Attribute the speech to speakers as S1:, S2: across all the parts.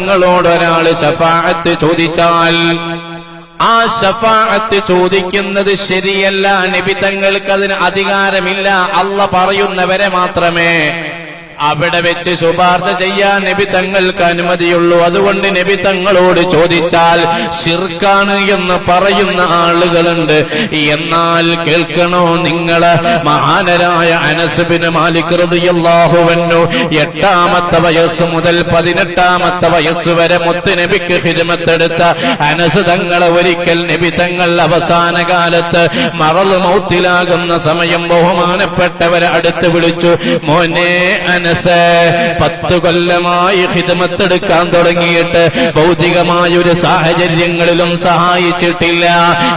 S1: നിങ്ങളോട് ഒരാൾ ശഫാഅത്ത് ചോദിച്ചാൽ ആ ശഫാഅത്ത് ചോദിക്കുന്നത് ശരിയല്ല. നബി തങ്ങൾക്ക് അതിന് അധികാരമില്ല. അല്ല പറയുന്നവരെ മാത്രമേ അവിടെ വെച്ച് ശുപാർശ ചെയ്യാൻ നബി തങ്ങൾക്ക് അനുമതിയുള്ളൂ. അതുകൊണ്ട് നബി തങ്ങളോട് ചോദിച്ചാൽ ശിർക്കാണ് എന്ന് പറയുന്ന ആളുകളുണ്ട്. എന്നാൽ കേൾക്കണോ നിങ്ങൾ? മഹാനരായ അനസുബിന് മാലിക് റളിയല്ലാഹുവന്നു എട്ടാമത്തെ വയസ്സ് മുതൽ പതിനെട്ടാമത്തെ വയസ്സ് വരെ മുത്ത് നബിക്ക് ഹിരുമത്തെടുത്ത അനസ് തങ്ങളെ ഒരിക്കൽ നബി തങ്ങൾ അവസാന കാലത്ത് മറൾ മൗത്തിലാകുന്ന സമയം ബഹുമാനപ്പെട്ടവരെ അടുത്ത് വിളിച്ചു. മോനെ അനസ് പത്ത് കൊല്ലമായി ഹിതമത്തെടുക്കാൻ തുടങ്ങിയിട്ട് ഭൗതികമായ ഒരു സാഹചര്യങ്ങളിലും സഹായിച്ചിട്ടില്ല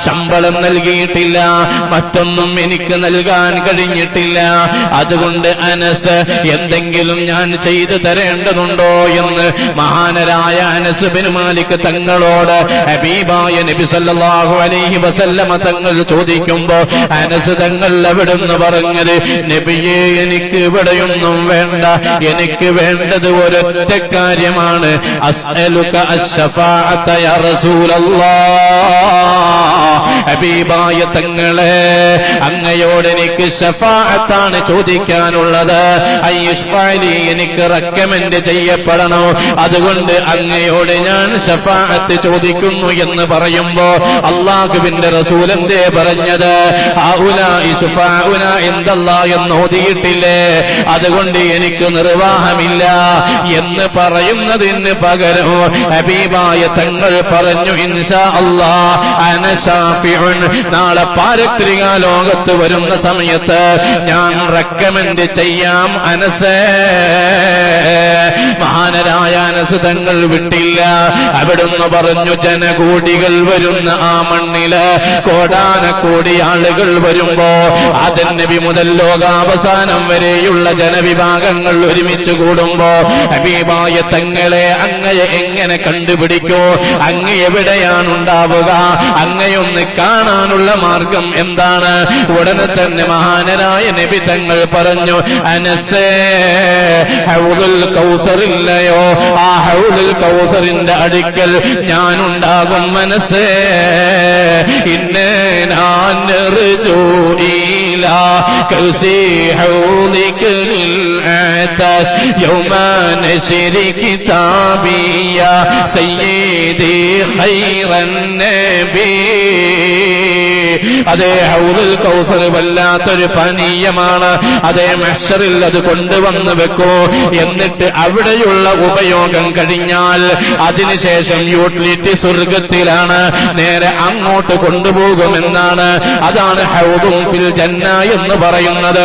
S1: ശമ്പളം നൽകിയിട്ടില്ല മറ്റൊന്നും എനിക്ക് നൽകാൻ കഴിഞ്ഞിട്ടില്ല. അതുകൊണ്ട് അനസ് എന്തെങ്കിലും ഞാൻ ചെയ്തു തരേണ്ടതുണ്ടോ എന്ന് മഹാനരായ അനസ് ബിൻ മാലിക് തങ്ങളോട് ഹബീബായ നബി സല്ലല്ലാഹു അലൈഹി വസല്ലമ തങ്ങൾ ചോദിക്കുമ്പോ അനസ് തങ്ങൾ എവിടുന്ന് പറഞ്ഞത് നബിയെ എനിക്ക് ഇവിടെയൊന്നും വേണ്ട. എനിക്ക് വേണ്ടത് ഒരൊറ്റ കാര്യമാണ്. അസ്അലുക യാ ഹബീബായ തങ്ങളെ അങ്ങയോട് എനിക്ക് ഷഫാഅത്താണ് ചോദിക്കാനുള്ളത്. അയ്യുഷ്ഫാലി എനിക്ക് റെക്കമെൻഡ് ചെയ്യപ്പെടണോ. അതുകൊണ്ട് അങ്ങയോട് ഞാൻ ഷഫാഅത്ത് ചോദിക്കുന്നു എന്ന് പറയുമ്പോ അള്ളാഹുവിന്റെ റസൂലന്തേ പറഞ്ഞത്? ഹൗലാഇ ശുഫാഉന എന്തല്ല എന്ന് ഓതിയിട്ടില്ലേ? അതുകൊണ്ട് എനിക്ക് നിർവാഹമില്ല എന്ന് പറയുന്നതിന് പകരം ഹബീബായ തങ്ങൾ പറഞ്ഞു നാളെ പാരത്രിക ലോകത്ത് വരുന്ന സമയത്ത് ഞാൻ റെക്കമെൻഡ് ചെയ്യാം അനസ. മഹാനരായ അനസ് തങ്ങൾ വിട്ടില്ല. അവിടുന്ന് പറഞ്ഞു ജനകൂടികൾ വരുന്ന ആ മണ്ണിൽ കോടാനക്കോടി ആളുകൾ വരുമ്പോ ആദൻ നബി മുതൽ ലോകാവസാനം വരെയുള്ള തങ്ങൾ ഒരുമിച്ച് കൂടുമ്പോ ഹബീബായ തങ്ങളെ അങ്ങയെ എങ്ങനെ കണ്ടുപിടിക്കോ? അങ്ങ് എവിടെയാണ് ഉണ്ടാവുക അങ്ങയൊന്ന് കാണാനുള്ള മാർഗം എന്താണ്? ഉടനെ തന്നെ മഹാനരായ നബി തങ്ങൾ പറഞ്ഞു അനസേ ഹൗദുൽ ആ ഹൗദുൽ കൗസറിന്റെ അടുക്കൽ ഞാനുണ്ടാകും മനസ്സേ ഇന്നേ ഞാൻ നെറുജോ കൃഷി للعطش يوم نشر كتابي يا سيدي خير النبي അതേ ഹൗദുൽ കൗസർ വല്ലാത്തൊരു പാനീയമാണ് അതേ മഷറിൽ അത് കൊണ്ടുവന്ന് വെക്കൂ എന്നിട്ട് അവിടെയുള്ള ഉപയോഗം കഴിഞ്ഞാൽ അതിനുശേഷം യൂട്ടിലിറ്റി സ്വർഗത്തിലാണ് നേരെ അങ്ങോട്ട് കൊണ്ടുപോകുമെന്നാണ് അതാണ് ഹൗദും ഫിൽ ജന്ന എന്ന് പറയുന്നത്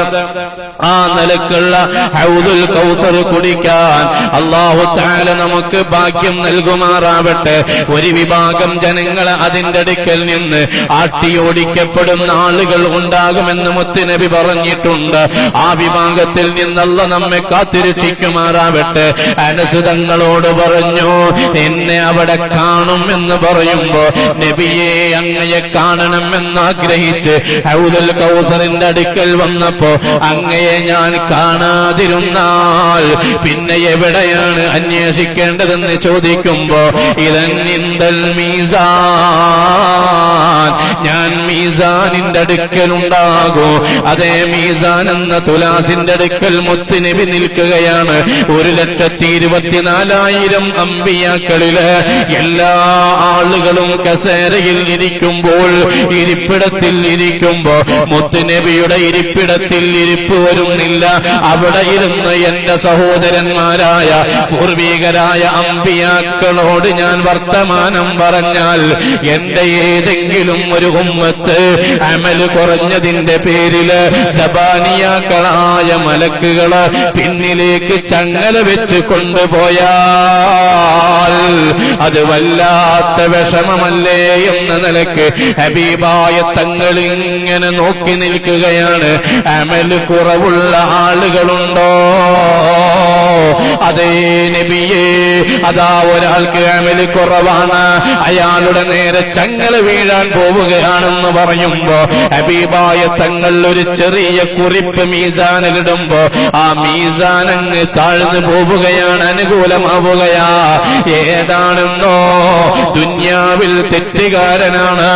S1: ആ നിലക്കുള്ള ഹൗദുൽ കൗസർ കുടിക്കാൻ അള്ളാഹു താല നമുക്ക് ഭാഗ്യം നൽകുമാറാവട്ടെ. ഒരു വിഭാഗം ജനങ്ങൾ അതിന്റെ അടുക്കൽ നിന്ന് ആട്ടിയോടിക്കപ്പെടുന്ന ആളുകൾ ഉണ്ടാകുമെന്ന് മുത്തുനബി പറഞ്ഞിട്ടുണ്ട്. ആ വിഭാഗത്തിൽ നിന്നല്ല നമ്മെ കാത്തിരക്ഷിക്കുമാറാവട്ടെ. അനസുതങ്ങളോട് പറഞ്ഞു എന്നെ അവിടെ കാണും എന്ന് പറയുമ്പോ നബിയെ അങ്ങയെ കാണണമെന്ന് ആഗ്രഹിച്ച് ഹൗദുൽ കൗസറിന്റെ അടുക്കൽ വന്നപ്പോ അങ്ങയെ ഞാൻ കാണാതിരുന്നാൽ പിന്നെ എവിടെയാണ് അന്വേഷിക്കേണ്ടതെന്ന് ചോദിക്കുമ്പോ ഇതന്നിന്തൽ മീസാൻ. ഞാൻ മീസാനിന്റെ അടുക്കലുണ്ടാകൂ. അതേ മീസാൻ എന്ന തുലാസിന്റെ അടുക്കൽ മുത്തുനബി നിൽക്കുകയാണ്. ഒരു ലക്ഷത്തി ഇരുപത്തിനാലായിരം അമ്പിയാക്കളിൽ എല്ലാ ആളുകളും കസേരയിൽ ഇരിക്കുമ്പോൾ ഇരിപ്പിടത്തിൽ ഇരിക്കുമ്പോ മുത്തുനബിയുടെ ഇരിപ്പിടത്തിൽ ഇരിപ്പ് വരുന്നില്ല അവിടെ ഇരുന്ന് എന്റെ സഹോദരന്മാരായ പൂർവീകരായ അമ്പിയാക്കളോട് ഞാൻ വർത്തമാനം പറഞ്ഞാൽ എന്റെ ഏതെങ്കിലും ഒരു ഉമ്മത്ത് അമൽ കുറഞ്ഞതിന്റെ പേരിൽ സബാനിയാക്കളായ മലക്കുകൾ പിന്നിലേക്ക് ചങ്ങല വെച്ച് കൊണ്ടുപോയാൽ അത് വല്ലാത്ത വിഷമമല്ലേ എന്ന നിലയ്ക്ക് ഹബീബായ തങ്ങൾ ഇങ്ങനെ നോക്കി നിൽക്കുകയാണ്. അമൽ കുറവുള്ള ആളുകളുണ്ടോ? അതേ നബിയേ അതാ ഒരാൾക്ക് അമലി കുറവാണ്. അയാളുടെ നേരെ ചങ്ങല വീഴാൻ പോവുകയാണെന്ന് പറയുമ്പോ ഹബീബായ തങ്ങൾ ഒരു ചെറിയ കുറിപ്പ് മീസാനിലിടുമ്പോ ആ മീസാനങ്ങ് താഴ്ന്നു പോവുകയാണ് അനുകൂലമാവുകയാ. ഏതാണെന്നോ ദുന്യാവിൽ തെറ്റുകാരനാണ്.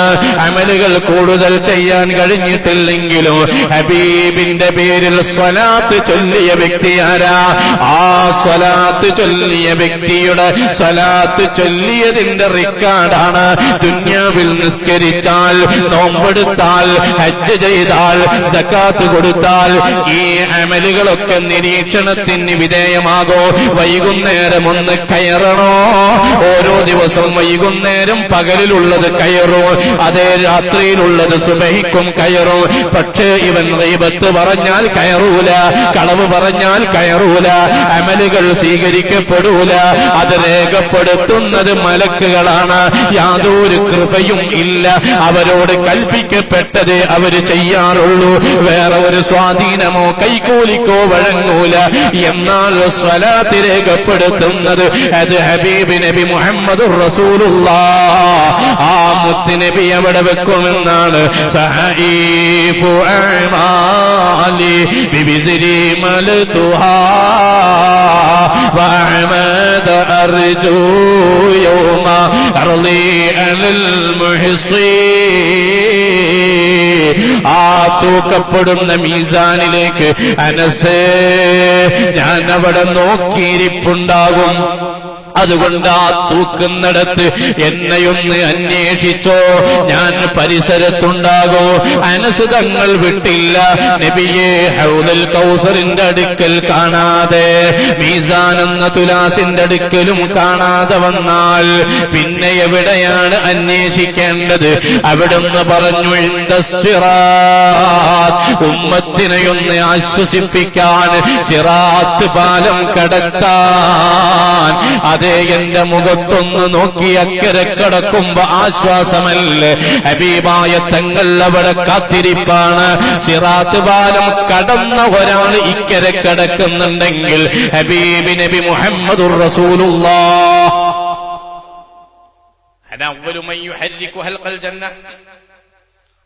S1: അമലുകൾ കൂടുതൽ ചെയ്യാൻ കഴിഞ്ഞിട്ടില്ലെങ്കിലും ഹബീബിന്റെ പേരിൽ സ്വലാത്ത് ചൊല്ലിയ വ്യക്തി ആരാ? ആ സ്വലാത്ത് ചൊല്ലിയ വ്യക്തിയുടെ സ്വലാത്ത് ചൊല്ലിയതിന്റെ റിക്കാർഡാണ്. ദുന്യാവിൽ നിസ്കരിച്ചാൽ നോമ്പെടുത്താൽ ഹജ്ജ് ചെയ്താൽ സക്കാത്ത് കൊടുത്താൽ ഈ അമലുകളൊക്കെ നിരീക്ഷണത്തിന് വിധേയമാകോ. വൈകുന്നേരം ഒന്ന് കയറണോ? ഓരോ ദിവസം വൈകുന്നേരം പകലിലുള്ളത് കയറും അതേ രാത്രിയിലുള്ളത് സുബഹിക്കും കയറും. പക്ഷേ ഇവൻ ദൈവത്ത് പറഞ്ഞാൽ കയറൂല. കളവ് പറഞ്ഞാൽ കയറൂല. അമലുകൾ സ്വീകരിക്കപ്പെടൂല. അത് രേഖപ്പെടുത്തുന്നത് മലക്കുകളാണ്. യാതൊരു കൃപയും ഇല്ല. അവരോട് കൽപ്പിക്കപ്പെട്ടത് അവർ ചെയ്യാറുള്ളൂ. വേറെ ഒരു സ്വാധീനമോ കൈകൂലിക്കോ വഴങ്ങൂല. എന്നാൽ സ്വലാത്ത് രേഖപ്പെടുത്തുന്നത് അത് ഹബീബ് നബി മുഹമ്മദ് റസൂലുള്ള ആ മുത്ത് നബി എവിടെ വെക്കുമെന്നാണ്. സഹീഫു അഅ്മാലി ബിബിസ്രി മൽതുഹാ وأحمد أرجو يوم أرضي على المحصي ആ തൂക്കപ്പെടുന്ന മീസാനിലേക്ക് അനസേ ഞാൻ അവിടെ നോക്കിയിരിപ്പുണ്ടാകും അതുകൊണ്ട് ആ തൂക്കുന്നിടത്ത് എന്നെയൊന്ന് അന്വേഷിച്ചോ. ഞാൻ പരിസരത്തുണ്ടാകോ. അനസുതങ്ങൾ വിട്ടില്ല. നബിയെ ഹൗദൽ കൗസറിന്റെ അടുക്കൽ കാണാതെ മീസാൻ എന്ന തുലാസിന്റെ അടുക്കലും കാണാതെ വന്നാൽ പിന്നെ എവിടെയാണ് അന്വേഷിക്കേണ്ടത്? അവിടുന്ന് പറഞ്ഞു. ഉമ്മത്തിനെയൊന്ന് ആശ്വസിപ്പിക്കാൻ സിറാത്ത് പാലം കടക്കാൻ അതേ എന്റെ മുഖത്തൊന്ന് നോക്കി അക്കരെ കടക്കുമ്പോ ആശ്വാസമല്ലേ? ഹബീബായ തങ്ങൾ അവിടെ കാത്തിരിപ്പാണ്. സിറാത്ത് പാലം കടന്ന ഒരാൾ ഇക്കരെ കടക്കുന്നുണ്ടെങ്കിൽ ഹബീബി നബി
S2: മുഹമ്മദ്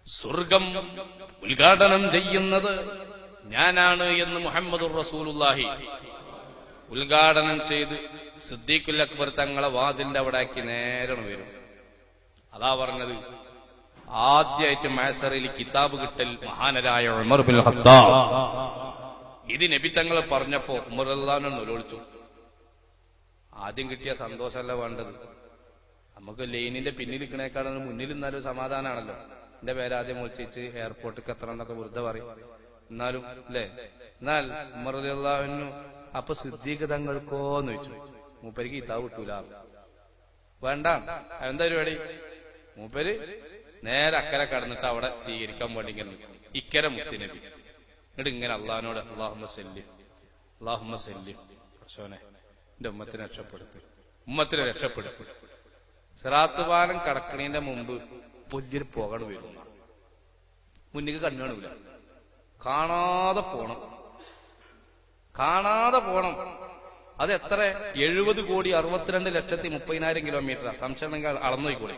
S2: സ്വർഗം ഉദ്ഘാടനം ചെയ്യുന്നത് ഞാനാണ് എന്ന് മുഹമ്മദ് റസൂലുള്ളാഹി ഉദ്ഘാടനം ചെയ്ത് സിദ്ദീഖുൽ അക്ബർ തങ്ങളെ വാതിന്റെ അവിടെ ആക്കി നേരെ വരും അതാ പറഞ്ഞത് ആദ്യമായിട്ട് മാസറിൽ കിതാബ് കിട്ടൽ മഹാനരായ ഉമർ ബിൻ ഖത്താബ്. ഇത് നബി തങ്ങൾ പറഞ്ഞപ്പോ ഉമർ അള്ളഹാനെ നിലവിളിച്ചു ആദ്യം കിട്ടിയ സന്തോഷമല്ല വേണ്ടത്. നമുക്ക് ലൈനിന്റെ പിന്നിൽ നിൽക്കണേക്കാളും മുന്നിൽ നിന്നാലും സമാധാനമാണല്ലോ എന്റെ പേരാദ്യം വിളിച്ചിട്ട് എയർപോർട്ടിൽ എത്തണം എന്നൊക്കെ വെറുതെ പറയും. എന്നാലും അല്ലേ? എന്നാൽ ഉമർ ഉമർന്നു അപ്പൊ സിദ്ദീഖ് തങ്ങൾക്കോന്ന് വെച്ചു മൂപ്പരിക്ക് ഇതാ കിട്ടൂല. വേണ്ട. എന്താ പരിപാടി? മൂപ്പര് നേരെ അക്കരെ കടന്നിട്ട് അവിടെ സ്വീകരിക്കാൻ വേണ്ടി ഇങ്ങനെ ഇക്കര മുത്തിനബി എന്നിട്ട് ഇങ്ങനെ അള്ളഹാനോട് അള്ളാഹുമ്മ സെല്ലിം. അള്ളാഹുമ്മ സെല്ലിം. പശോനെ എന്റെ ഉമ്മത്തിനെ രക്ഷപ്പെടുത്തു. ഉമ്മത്തിനെ രക്ഷപ്പെടുത്തു. സിറാത്ത് പാലം കടക്കണീന്റെ മുമ്പ് വലിയൊരു പോകണ വരും മുന്നിക്ക് കണ്ണു കാണൂല. കാണാതെ പോണം. കാണാതെ പോണം. അത് എത്ര? എഴുപത് കോടി അറുപത്തിരണ്ട് ലക്ഷത്തി മുപ്പതിനായിരം കിലോമീറ്റർ സംശയം നിങ്ങൾ അളന്നു നോക്കിക്കൂടെ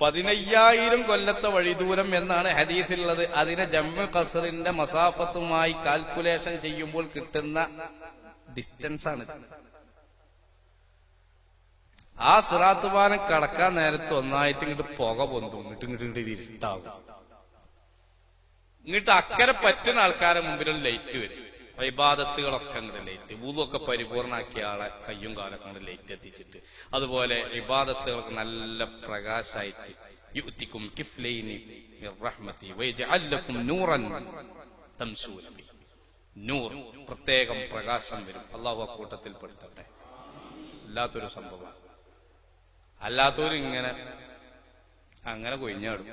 S2: പതിനയ്യായിരം കൊല്ലത്തെ വഴിദൂരം എന്നാണ് ഹദീസിലുള്ളത്. അതിനെ ജമ്മു കസറിന്റെ മസാഫത്തുമായി കാൽക്കുലേഷൻ ചെയ്യുമ്പോൾ കിട്ടുന്ന ഡിസ്റ്റൻസ് ആണ് ആ സിറാത്ത് പാലം കടക്കാൻ നേരത്ത് ഒന്നായിട്ട് ഇങ്ങോട്ട് പുക പൊന്തും. ഇങ്ങോട്ട് ഇങ്ങോട്ട് ഇങ്ങോട്ട് ഇങ്ങോട്ട് അക്കരെ പറ്റുന്ന ആൾക്കാരെ മുമ്പിലും ലൈറ്റ് വരും. ഇബാദത്തുകളൊക്കെ അങ്ങോട്ട് ലൈറ്റ് ഊതൊക്കെ പരിപൂർണാക്കിയ ആളെ കയ്യും കാലൊക്കെ അങ്ങോട്ട് ലൈറ്റ് എത്തിച്ചിട്ട്. അതുപോലെ ഇബാദത്തുകൾക്ക് നല്ല പ്രകാശമായിട്ട് യുക്തിക്കും കിഫ്ലൈനി നൂറൻ. നൂർ പ്രത്യേകം പ്രകാശം വരും. അള്ളാഹു ആ കൂട്ടത്തിൽ പെടുത്തട്ടെ. അല്ലാത്തൊരു സംഭവം അല്ലാത്തവരും ഇങ്ങനെ അങ്ങനെ കൊഴിഞ്ഞാടും.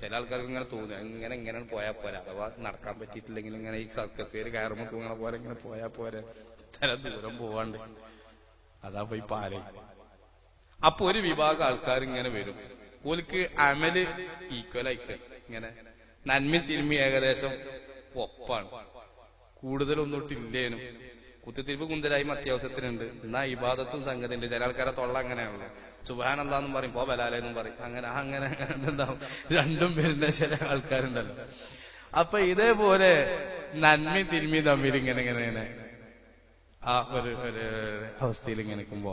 S2: ചില ആൾക്കാർക്ക് ഇങ്ങനെ തോന്നും ഇങ്ങനെ ഇങ്ങനെ പോയാൽ പോരാ അഥവാ നടക്കാൻ പറ്റിയിട്ടില്ലെങ്കിൽ ഇങ്ങനെ ഈ സർക്കസുകാർ കയറുമ്പോൾ തൂങ്ങണ പോലെ ഇങ്ങനെ പോയാൽ പോരെ. ഇത്ര ദൂരം പോവാണ്ട്. അതാ പോയി പാല. അപ്പൊ ഒരു വിഭാഗം ആൾക്കാർ ഇങ്ങനെ വരും. ഓൽക്ക് അമൽ ഈക്വൽ ആയിക്ക ഇങ്ങനെ നന്മ തിരുമ്മി ഏകദേശം ഒപ്പാണ്. കൂടുതലൊന്നൊട്ടില്ലേനും കുത്തിത്തിരിപ്പ് കുന്തലായും അത്യാവശ്യത്തിനുണ്ട്. എന്നാ ഇബാദത്തും സംഗതിണ്ട് ചില ആൾക്കാരെ തൊള്ള അങ്ങനെയാണല്ലോ സുബാനന്താന്നും പറയും പോ ബലാലെന്നും പറയും. അങ്ങനെ അങ്ങനെ എന്താവും. രണ്ടും വരുന്ന ചില ആൾക്കാരുണ്ടല്ലോ. അപ്പൊ ഇതേപോലെ നന്മ തിന്മ തമ്മിൽ ഇങ്ങനെ ഇങ്ങനെ ഇങ്ങനെ ആ ഒരു ഒരു അവസ്ഥയിൽ ഇങ്ങനെ നിൽക്കുമ്പോ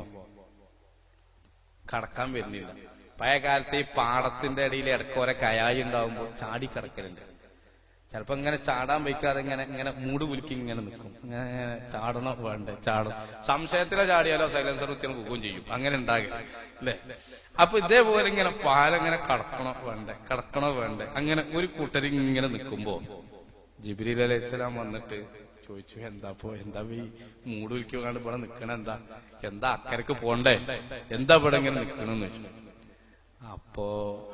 S2: കടക്കാൻ വരുന്നില്ല. പഴയ കാലത്ത് ഈ പാടത്തിന്റെ ഇടയിൽ ഇടക്കോരെ കയായി ഉണ്ടാവുമ്പോ ചാടി കിടക്കലുണ്ട് ചിലപ്പോ ഇങ്ങനെ ചാടാൻ വയ്ക്കാതെ ഇങ്ങനെ ഇങ്ങനെ മൂട് കുലുക്കി ഇങ്ങനെ നിൽക്കും ഇങ്ങനെ ചാടണോ വേണ്ട? ചാടും. സംശയത്തിലെ ചാടിയാലോ സൈലൻസർ കുത്തിയാൽ പോകുകയും ചെയ്യും. അങ്ങനെ ഉണ്ടാകില്ല അല്ലേ? അപ്പൊ ഇതേപോലെ ഇങ്ങനെ പാലങ്ങനെ കടക്കണോ വേണ്ടേ? കടക്കണോ വേണ്ടേ? അങ്ങനെ ഒരു കൂട്ടർ ഇങ്ങനെ നിൽക്കുമ്പോ ജിബിരി അലൈഹി സ്വലാം വന്നിട്ട് ചോദിച്ചു എന്താ പോ എന്താ ഈ മൂട് വിളിക്കാണ്ട് ഇവിടെ നിക്കണ? എന്താ എന്താ അക്കരക്ക് പോണ്ടേ? എന്താ ഇവിടെ ഇങ്ങനെ നിക്കണെന്ന് ചോദിച്ചു. അപ്പോ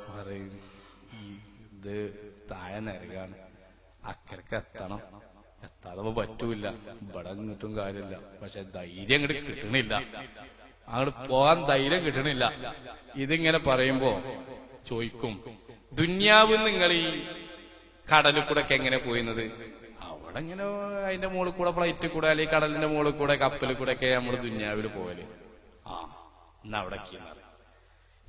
S2: പറയും "ഈ ഇത് താഴെ നരകാണ്. അക്കരക്ക് എത്തണം. എത്താതെ പറ്റൂല ഇവിടെ ഇങ്ങോട്ടും കാര്യമില്ല. പക്ഷെ ധൈര്യം അങ്ങോട്ട് കിട്ടണില്ല. അങ്ങോട്ട് പോകാൻ ധൈര്യം കിട്ടണില്ല. ഇതിങ്ങനെ പറയുമ്പോ ചോയിക്കും ദുന്യാവ് നിങ്ങൾ ഈ കടലിൽ കൂടെ ഒക്കെ എങ്ങനെ പോയിരുന്നത് അവിടെ ഇങ്ങനെ അതിന്റെ മുകളിൽ കൂടെ ഫ്ലൈറ്റിൽ കൂടെ അല്ലെങ്കിൽ കടലിന്റെ മുകളിൽ കൂടെ കപ്പലിൽ കൂടെ ഒക്കെ നമ്മൾ ദുന്യാവിൽ പോവൽ. ആ എന്നാ അവിടെ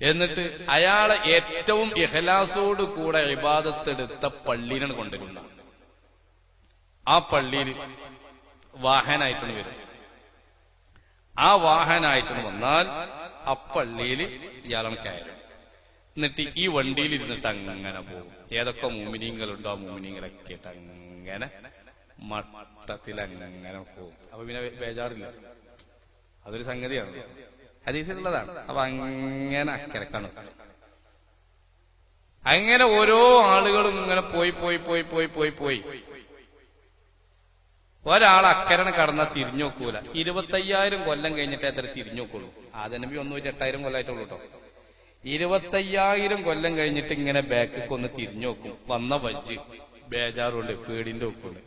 S2: എന്നിട്ട് അയാളെ ഏറ്റവും ഇഹലാസോട് കൂടെ ഇബാദത്തെടുത്ത പള്ളിയിലാണ് കൊണ്ടുവരുന്ന ആ പള്ളിയിൽ വാഹനായിട്ടാണ് വരും ആ വാഹനായിട്ടാണ് വന്നാൽ ആ പള്ളിയിൽ ഇയാളാണ് കയറും. എന്നിട്ട് ഈ വണ്ടിയിൽ ഇരുന്നിട്ട് അങ്ങനെ പോകും. ഏതൊക്കെ മൂമിനീങ്ങളുണ്ടോ ആ മൂമിനിയങ്ങളൊക്കെ അങ്ങനെ മട്ടത്തിൽ അങ്ങനെ പോകും. അപ്പൊ പിന്നെ ബേജാറില്ല. അതൊരു സംഗതിയാണ്. ഹദീസിലുള്ളതാണ്. അപ്പൊ അങ്ങനെ അക്കരക്കാണ്. അങ്ങനെ ഓരോ ആളുകളും ഇങ്ങനെ പോയി പോയി പോയി പോയി പോയി പോയി. ഒരാൾ അക്കരനെ കടന്ന തിരിഞ്ഞു നോക്കൂല. ഇരുപത്തയ്യായിരം കൊല്ലം കഴിഞ്ഞിട്ട് എത്ര തിരിഞ്ഞു നോക്കുള്ളൂ. ആദനബി ഒന്നൂറ്റി എട്ടായിരം കൊല്ലമായിട്ടുള്ളൂ കേട്ടോ ഇരുപത്തയ്യായിരം കൊല്ലം കഴിഞ്ഞിട്ട് ഇങ്ങനെ ബാക്കിക്ക് ഒന്ന് തിരിഞ്ഞു നോക്കും. വന്ന വജ്ജ്. ബേജാറുണ്ട് പേടിന്റെ ഒക്കുണ്ട്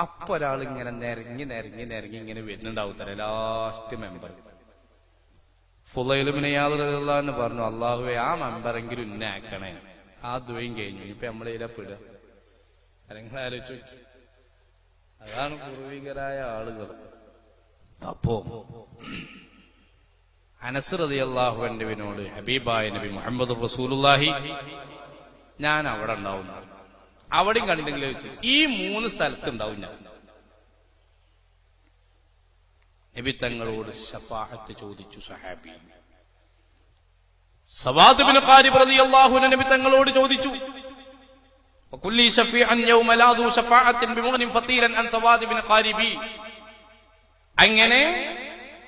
S2: അപ്പൊ ഒരാൾ ഇങ്ങനെ നിരങ്ങി നിരങ്ങി നിരങ്ങി ഇങ്ങനെ വരുന്നുണ്ടാവും തരാം ലാസ്റ്റ് മെമ്പർ ഫുലയിലും യാതൊരു പറഞ്ഞു. അള്ളാഹുവെ ആ മെമ്പറെങ്കിലും ഇന്നെ ആ ദ്വയും കഴിഞ്ഞു. ഇപ്പൊ നമ്മളെ പെടുക. അല്ലെങ്കിൽ ആലോചിച്ചു. അതാണ് പൂർവികരായ ആളുകൾ. അപ്പോ അനസ് അള്ളാഹുവിനോട് ഹബീബായ നബി മുഹമ്മദ് റസൂലുല്ലാഹി ഞാൻ അവിടെ ഉണ്ടാവും. അവിടെയും കണ്ടില്ലെങ്കിൽ വെച്ചു ഈ മൂന്ന് സ്ഥലത്ത് ഉണ്ടാവും ഞാൻ. നബി തങ്ങളോട് ഷഫാഅത്ത് ചോദിച്ചു സഹാബി. സവാദ് ബിൻ ഖാരിബ് റളിയല്ലാഹു അൻഹു നബി തങ്ങളോട് ചോദിച്ചു وكلي شفيعا يوم لا ذو شفاعة بمغن فطيرا عن سواد بن قاربي അങ്ങനെ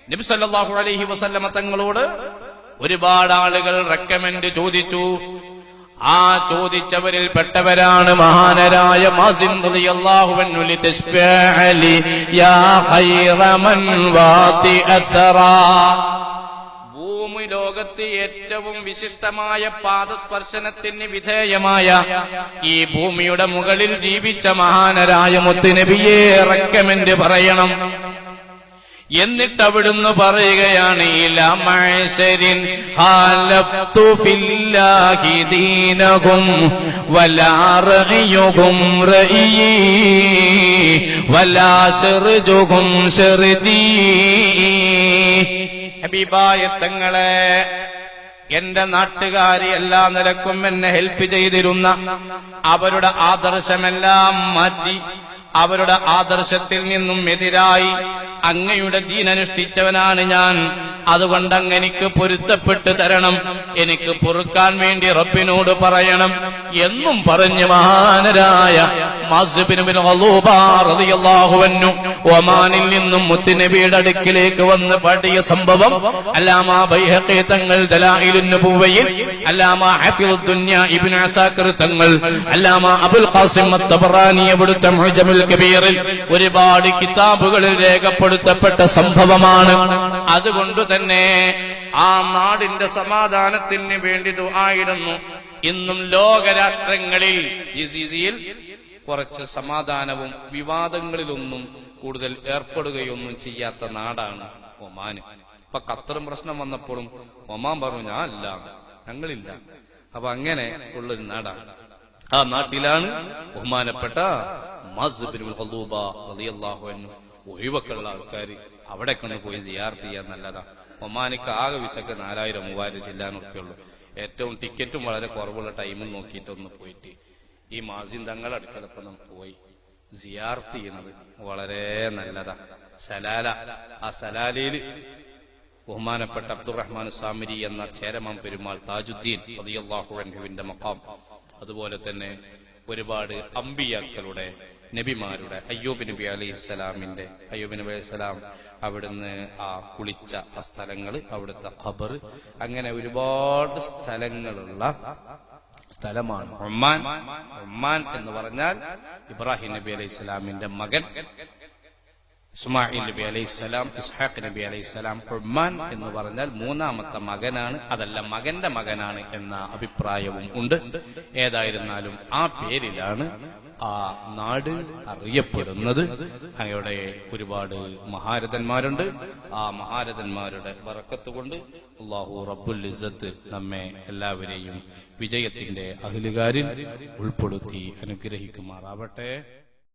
S2: നബി സല്ലല്ലാഹു അലൈഹി വസല്ലമ തങ്ങളോട് ഒരുപാട് ആളുകൾ റെക്കമെൻഡ് ചോദിച്ചു ആ ചോദിച്ചവരിൽ പെട്ടവരാണ് മഹാനരായ മാസിൻ റളിയല്ലാഹു അൻഹു ലിതശ്ഫഅലി യാ ഖൈറ മൻ വാതി അഥറാ ഭൂമി ലോകത്ത് ഏറ്റവും വിശിഷ്ടമായ പാദസ്പർശനത്തിന് വിധേയമായ ഈ ഭൂമിയുടെ മുകളിൽ ജീവിച്ച മഹാനരായ മുത്തുനബിയെ റെക്കമെന്റ് പറയണം. എന്നിട്ട് അവിടുന്ന് പറയുകയാണ് വലാ ഹബീബായ തങ്ങളെ എന്റെ നാട്ടുകാരി എല്ലാ നിലക്കും എന്നെ ഹെൽപ്പ് ചെയ്തിരുന്ന അവരുടെ ആദർശമെല്ലാം മാറ്റി അവരുടെ ആദർശത്തിൽ നിന്നും എതിരായി അങ്ങയുടെ ദീനനുഷ്ഠിച്ചവനാണ് ഞാൻ. അതുകൊണ്ട് അങ്ങനിക്ക് പൊരുത്തപ്പെട്ട് തരണം. എനിക്ക് പൊറുക്കാൻ വേണ്ടി റബ്ബിനോട് പറയണം. എന്നും പറഞ്ഞ് മഹാനരായ മാസിബിനുബിൻ ഒമാനിൽ നിന്നും മുത്തുനബിയുടെ അടുക്കിലേക്ക് വന്ന് പാടിയ സംഭവം അല്ലാമ ബൈഹഖി തങ്ങൾ ദലായിലിന് പൂവയിൽ അല്ലാമ ഹഫിദുദ് ദുനിയ ഇബ്നു അസാക്കിർ തങ്ങൾ അല്ലാമ അബുൽ ഖാസിം തബറാനി അവിടുത്തെ മുഅ്ജമുൽ കബീറിൽ ഒരുപാട് കിതാബുകളിൽ രേഖപ്പെടുത്തപ്പെട്ട സംഭവമാണ്. അതുകൊണ്ട് തന്നെ ആ നാടിന്റെ സമാധാനത്തിന് വേണ്ടി ദുആയിരുന്നു. ഇന്നും ലോകരാഷ്ട്രങ്ങളിൽ ഈ സിസിയിൽ കുറച്ച് സമാധാനവും വിവാദങ്ങളിലൊന്നും കൂടുതൽ ഏർപ്പെടുകയൊന്നും ചെയ്യാത്ത നാടാണ് ഒമാന് അപ്പൊ ഖത്തറും പ്രശ്നം വന്നപ്പോഴും ഒമാൻ പറഞ്ഞു ഞാൻ അല്ല ഞങ്ങളില്ല. അപ്പൊ അങ്ങനെ ഉള്ളൊരു നാടാണ്. ആ നാട്ടിലാണ് ബഹുമാനപ്പെട്ട ഒഴിവൊക്കെയുള്ള ആൾക്കാർ അവിടേക്ക് ഒന്ന് പോയി സിയാർത്ത് ചെയ്യാൻ നല്ലതാ. ഒമാനിക്ക് ആകെ വിസക്ക് നാലായിരം മൂവായിരം ചെല്ലാനൊക്കെയുള്ളൂ ഏറ്റവും ടിക്കറ്റും വളരെ കുറവുള്ള ടൈമിൽ നോക്കിയിട്ടൊന്ന് പോയിട്ട് ഈ മാസിൻ തങ്ങൾ അടുക്കലപ്പം പോയി സിയാർത്ത് ചെയ്യുന്നത്. വളരെ നല്ലതാ. സലാല. ആ സലാലയിൽ ബഹുമാനപ്പെട്ട അബ്ദുറഹ്മാൻ സാമിരി എന്ന ചേരമാൻ പെരുമാൾ താജുദ്ദീൻ അൻഹുവിന്റെ മക്കാം അതുപോലെ തന്നെ ഒരുപാട് അമ്പിയാക്കളുടെ നബിമാരുടെ അയ്യൂബ് നബി അലി ഇസ്ലാമിന്റെ അയ്യൂബ് നബി അലൈഹി സ്വലാം അവിടുന്ന് ആ കുളിച്ച ആ സ്ഥലങ്ങൾ അവിടുത്തെ ഖബർ അങ്ങനെ ഒരുപാട് സ്ഥലങ്ങളുള്ള സ്ഥലമാണ്. ഒമാൻ ഒമാൻ എന്ന് പറഞ്ഞാൽ ഇബ്രാഹിം നബി അലൈഹി ഇസ്ലാമിന്റെ മകൻ. ഇസ്മായിൽ നബി അലൈഹി സ്വലാം ഇസ്ഹാഖ് നബി അലൈഹി സ്വലാം ഉമ്മാൻ എന്ന് പറഞ്ഞാൽ മൂന്നാമത്തെ മകനാണ്. അതല്ല മകന്റെ മകനാണ് എന്ന അഭിപ്രായവും ഉണ്ട്. ഏതായിരുന്നാലും ആ പേരിലാണ് ആ നാട് അറിയപ്പെടുന്നത്. അവിടെ ഒരുപാട് മഹാരഥന്മാരുണ്ട്. ആ മഹാരഥന്മാരുടെ വറക്കത്ത് കൊണ്ട് അള്ളാഹു റബ്ബുൽ ഇസത്ത് നമ്മെ എല്ലാവരെയും വിജയത്തിന്റെ അഹിലുകാരിൽ ഉൾപ്പെടുത്തി അനുഗ്രഹിക്കുമാറാവട്ടെ.